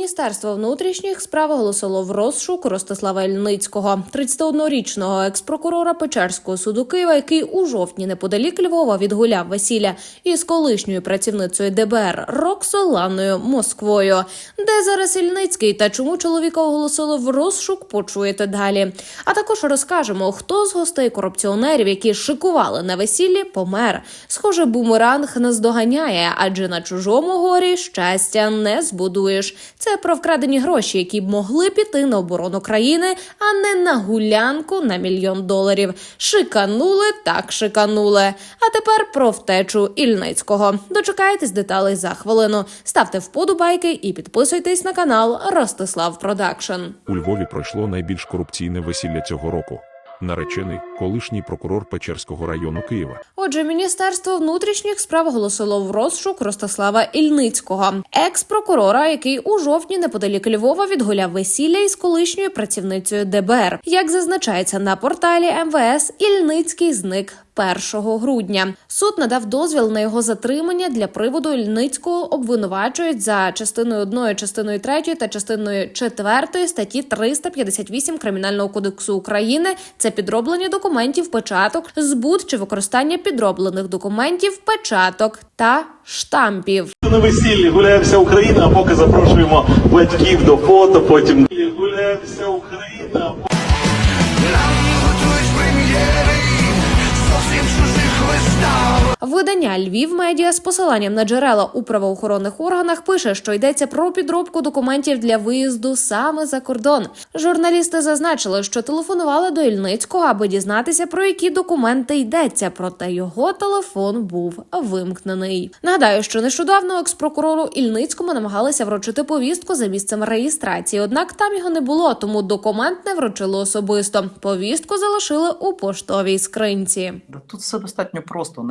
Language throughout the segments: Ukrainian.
Міністерство внутрішніх справ оголосило в розшук Ростислава Ільницького, 31-річного екс-прокурора Печерського суду Києва, який у жовтні неподалік Львова відгуляв весілля із колишньою працівницею ДБР Роксоланою Москвою. Де зараз Ільницький та чому чоловіка оголосили в розшук, почуєте далі. А також розкажемо, хто з гостей корупціонерів, які шикували на весіллі, помер. Схоже, бумеранг наздоганяє, адже на чужому горі щастя не збудуєш. Це про вкрадені гроші, які б могли піти на оборону країни, а не на гулянку на мільйон доларів. Шиканули так шиканули. А тепер про втечу Ільницького. Дочекайтесь деталей за хвилину. Ставте вподобайки і підписуйтесь на канал Ростислав Продакшн. У Львові пройшло найбільш корупційне весілля цього року. Наречений колишній прокурор Печерського району Києва. Отже, міністерство внутрішніх справ оголосило в розшук Ростислава Ільницького, екс-прокурора, який у жовтні неподалік Львова відгуляв весілля із колишньою працівницею ДБР. Як зазначається на порталі МВС, Ільницький зник. 1 грудня суд надав дозвіл на його затримання для приводу Ільницького обвинувачують за частиною 1, частиною 3 та частиною 4 статті 358 кримінального кодексу України. Це підроблення документів, печаток, збут чи використання підроблених документів, печаток та штампів. На весіллі гуляє вся Україна, а поки запрошуємо батьків до фото, потім гуляє вся Україна. Зовсім чужих вистав. Видання Львів Медіа з посиланням на джерела у правоохоронних органах пише, що йдеться про підробку документів для виїзду саме за кордон. Журналісти зазначили, що телефонували до Ільницького, аби дізнатися про які документи йдеться. Проте його телефон був вимкнений. Нагадаю, що нещодавно екс-прокурору Ільницькому намагалися вручити повістку за місцем реєстрації. Однак там його не було, тому документ не вручили особисто. Повістку залишили у поштовій скринці. Тут все достатньо просто.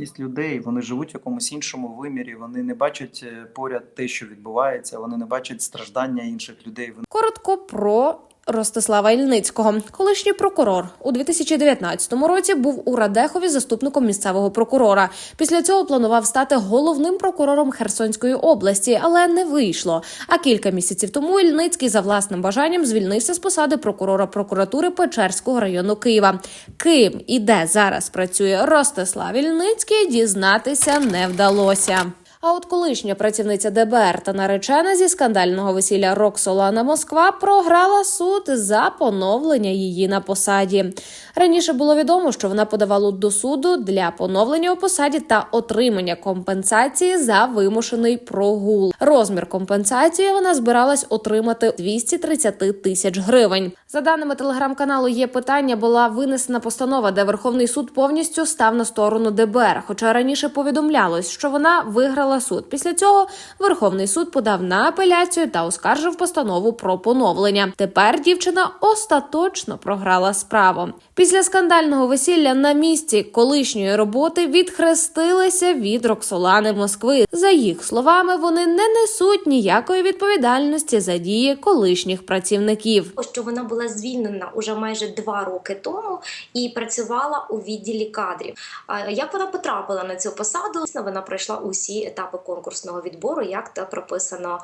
Неадекватність людей, вони живуть в якомусь іншому вимірі, вони не бачать е, поряд те, що відбувається, вони не бачать страждання інших людей. Коротко про Ростислава Ільницького. Колишній прокурор у 2019 році був у Радехові заступником місцевого прокурора. Після цього планував стати головним прокурором Херсонської області, але не вийшло. А кілька місяців тому Ільницький за власним бажанням звільнився з посади прокурора прокуратури Печерського району Києва. Ким і де зараз працює Ростислав Ільницький, дізнатися не вдалося. А от колишня працівниця ДБР та наречена зі скандального весілля Роксолана Москва програла суд за поновлення її на посаді. Раніше було відомо, що вона подавала до суду для поновлення у посаді та отримання компенсації за вимушений прогул. Розмір компенсації вона збиралась отримати 230 тисяч гривень. За даними телеграм-каналу, є питання, була винесена постанова, де Верховний суд повністю став на сторону ДБР. Хоча раніше повідомлялось, що вона виграла суд. Після цього Верховний суд подав на апеляцію та оскаржив постанову про поновлення. Тепер дівчина остаточно програла справу. Після скандального весілля на місці колишньої роботи відхрестилися від Роксолани Москви. За їх словами, вони не несуть ніякої відповідальності за дії колишніх працівників. що вона була звільнена уже майже два роки тому і працювала у відділі кадрів. Як вона потрапила на цю посаду? Вона пройшла усі етапи конкурсного відбору, як це прописано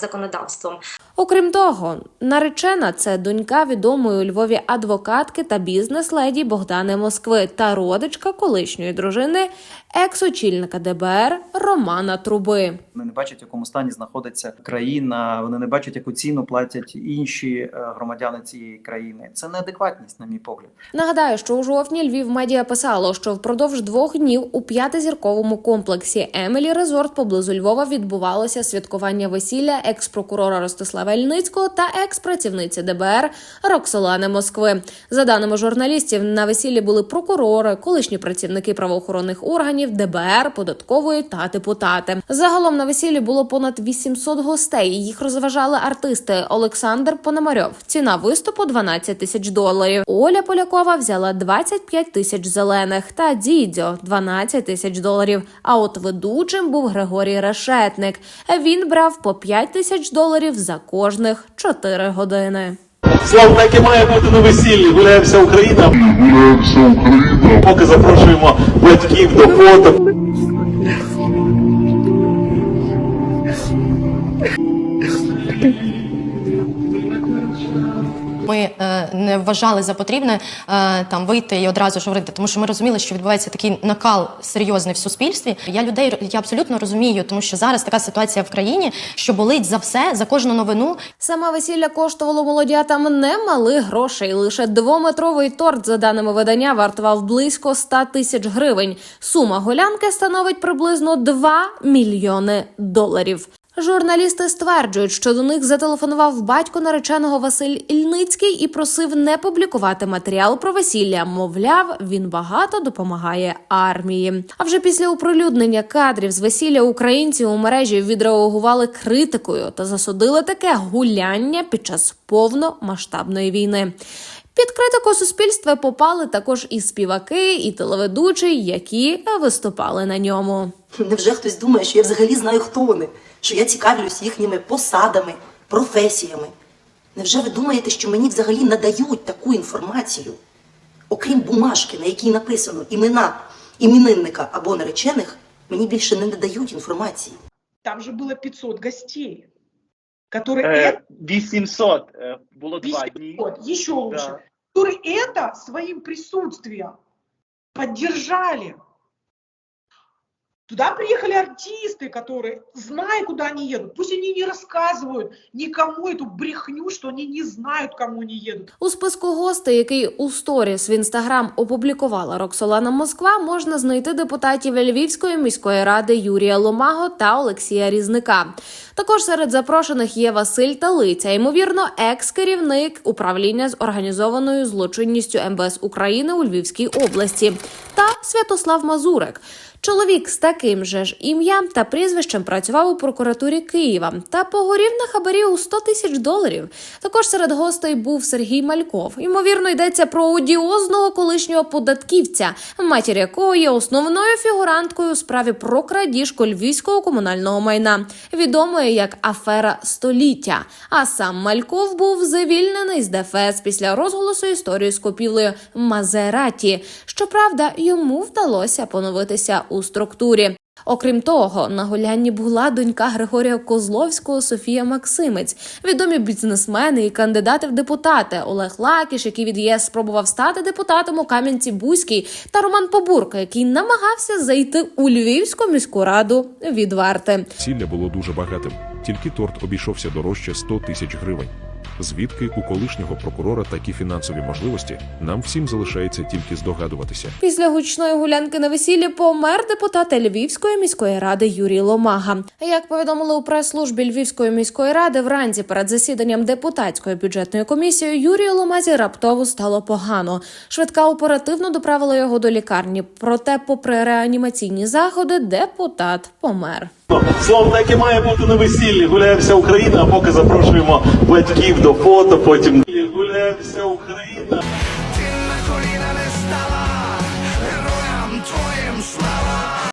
законодавством. Окрім того, наречена це донька відомої у Львові адвокатки та бізнес-леді Богдани Москви та родичка колишньої дружини екс-очільника ДБР Романа Труби. вони не бачать, в якому стані знаходиться країна. Вони не бачать, яку ціну платять інші е, громадяни цієї країни. Це неадекватність, на мій погляд. Нагадаю, що у жовтні Львів медіа писало, що впродовж двох днів у п'ятизірковому комплексі Емелі Резорт поблизу Львова відбувалося святкування весілля екс-прокурора Ростислава Ільницького та екс-працівниці ДБР Роксолани Москви. За даними журналістів, на весіллі були прокурори, колишні працівники правоохоронних органів, ДБР, податкової та депутати. Загалом на весіллі було понад 800 гостей. Їх розважали артисти Олександр Пономарьов. Ціна виступу 12 тисяч доларів. Оля Полякова взяла 25 тисяч зелених та Дідзьо 12 тисяч доларів. А от ведучим був Григорій Решетник. Він брав по 5 тисяч доларів за кожних 4 години. Слава так і має бути на весіллі, Гуляємося Україна. Гуляємося Україна. Поки запрошуємо батьків до фото. Не вважали за потрібне е, там вийти і одразу ж говорити, тому що ми розуміли, що відбувається такий накал серйозний в суспільстві. Я людей я абсолютно розумію, тому що зараз така ситуація в країні, що болить за все, за кожну новину. Саме весілля коштувало молодятам немалих грошей. Лише двометровий торт, за даними видання, вартував близько 100 тисяч гривень. Сума голянки становить приблизно 2 мільйони доларів. Журналісти стверджують, що до них зателефонував батько нареченого Василь Ільницький і просив не публікувати матеріал про весілля. Мовляв, він багато допомагає армії. А вже після оприлюднення кадрів з весілля українці у мережі відреагували критикою та засудили таке гуляння під час повномасштабної війни. Під критику суспільства попали також і співаки, і телеведучі, які виступали на ньому. Невже хтось думає, що я взагалі знаю, хто вони, що я цікавлюсь їхніми посадами, професіями? Невже ви думаєте, що мені взагалі надають таку інформацію? Окрім бумажки, на якій написано імена іменинника або наречених, мені більше не надають інформації. Там же было 500 гостей, которые Е, 800 е, було два дні. это, еще лучше, Да. которые это своим присутствием поддержали. Туда приехали артисты, которые, зная, куда они едут, пусть они не рассказывают никому эту брехню, что они не знают, кому они едут. У списку гостей, який у сторіс в інстаграм опублікувала Роксолана Москва, можна знайти депутатів Львівської міської ради Юрія Ломаго та Олексія Різника. Також серед запрошених є Василь Талиця, ймовірно, екс-керівник управління з організованою злочинністю МВС України у Львівській області, та Святослав Мазурик. Чоловік з таким же ж ім'ям та прізвищем працював у прокуратурі Києва та погорів на хабарі у 100 тисяч доларів. Також серед гостей був Сергій Мальков. Ймовірно, йдеться про одіозного колишнього податківця, матір якого є основною фігуранткою у справі про крадіжку львівського комунального майна, відомої як афера століття. А сам Мальков був звільнений з ДФС після розголосу історії з купівлею Мазераті. Щоправда, йому вдалося поновитися у структурі. Окрім того, на гулянні була донька Григорія Козловського Софія Максимець, відомі бізнесмени і кандидати в депутати Олег Лакіш, який від ЄС спробував стати депутатом у Кам'янці-Бузькій, та Роман Побурка, який намагався зайти у Львівську міську раду від варти. Весілля було дуже багатим, тільки торт обійшовся дорожче 100 тисяч гривень. Звідки у колишнього прокурора такі фінансові можливості, нам всім залишається тільки здогадуватися. Після гучної гулянки на весіллі помер депутат Львівської міської ради Юрій Ломага. Як повідомили у прес-службі Львівської міської ради, вранці перед засіданням депутатської бюджетної комісії Юрію Ломазі раптово стало погано. Швидка оперативно доправила його до лікарні. Проте, попри реанімаційні заходи, депутат помер. Словом, так і має бути на весіллі. Гуляє вся Україна, а поки запрошуємо батьків до фото, потім гуляє вся Україна.